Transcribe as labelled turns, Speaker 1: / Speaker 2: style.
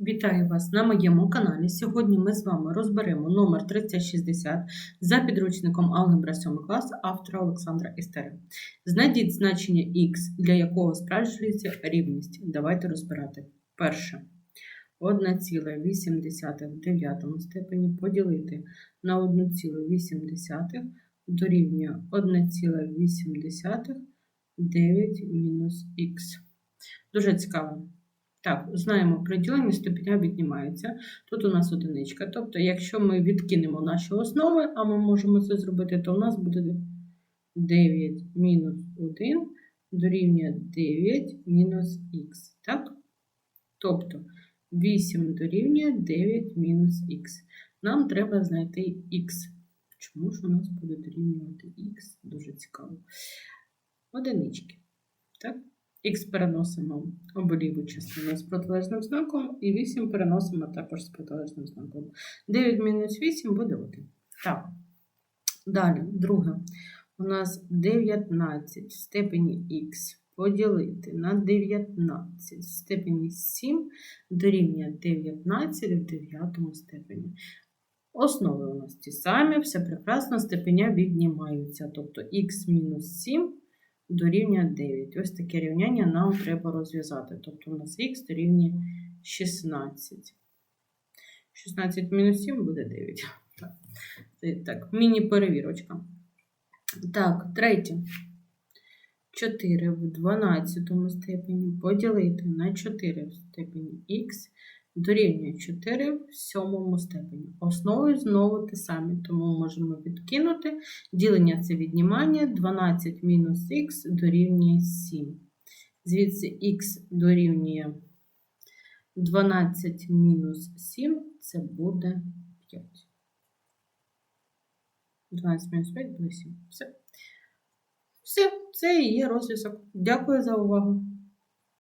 Speaker 1: Вітаю вас на моєму каналі. Сьогодні ми з вами розберемо номер 3060 за підручником Алгебра 7 клас автора Олександра Істери. Знайдіть значення х, для якого справджується рівність. Давайте розбирати. Перше. 1,8 в дев'ятому степені поділити на 1,8 дорівнює 1,8 9 мінус х. Дуже цікаво. Так, знаємо, при діленні степеня віднімається. Тут у нас одиничка. Тобто, якщо ми відкинемо наші основи, а ми можемо це зробити, то у нас буде 9 мінус 1 дорівнює 9 мінус х. Так? Тобто 8 дорівнює 9 мінус х. Нам треба знайти х. Чому ж у нас буде дорівнювати х? Дуже цікаво. Одинички. Так? Х переносимо в ліву частину з протилежним знаком, і 8 переносимо також з протилежним знаком. 9 мінус 8 буде 1. Так. Далі, друге. У нас 19 в степені х поділити на 19 в степені 7 дорівнює 19 в 9 степені. Основи у нас ті самі, все прекрасно, степеня віднімаються. Тобто х мінус 7 дорівнює 9. Ось таке рівняння нам треба розв'язати. Тобто у нас х дорівнює 16. 16 мінус 7 буде 9. Так, міні-перевірочка. Так, третє. 4 в 12 степені поділити на 4 в степені х дорівнює 4 в 7 степені. Основи знову те самі, тому можемо відкинути. Ділення це віднімання. 12 мінус х дорівнює 7. Звідси х дорівнює 12 мінус 7, це буде 5. 12 мінус 5 буде 7. Все. Все, це і є розв'язок. Дякую за увагу.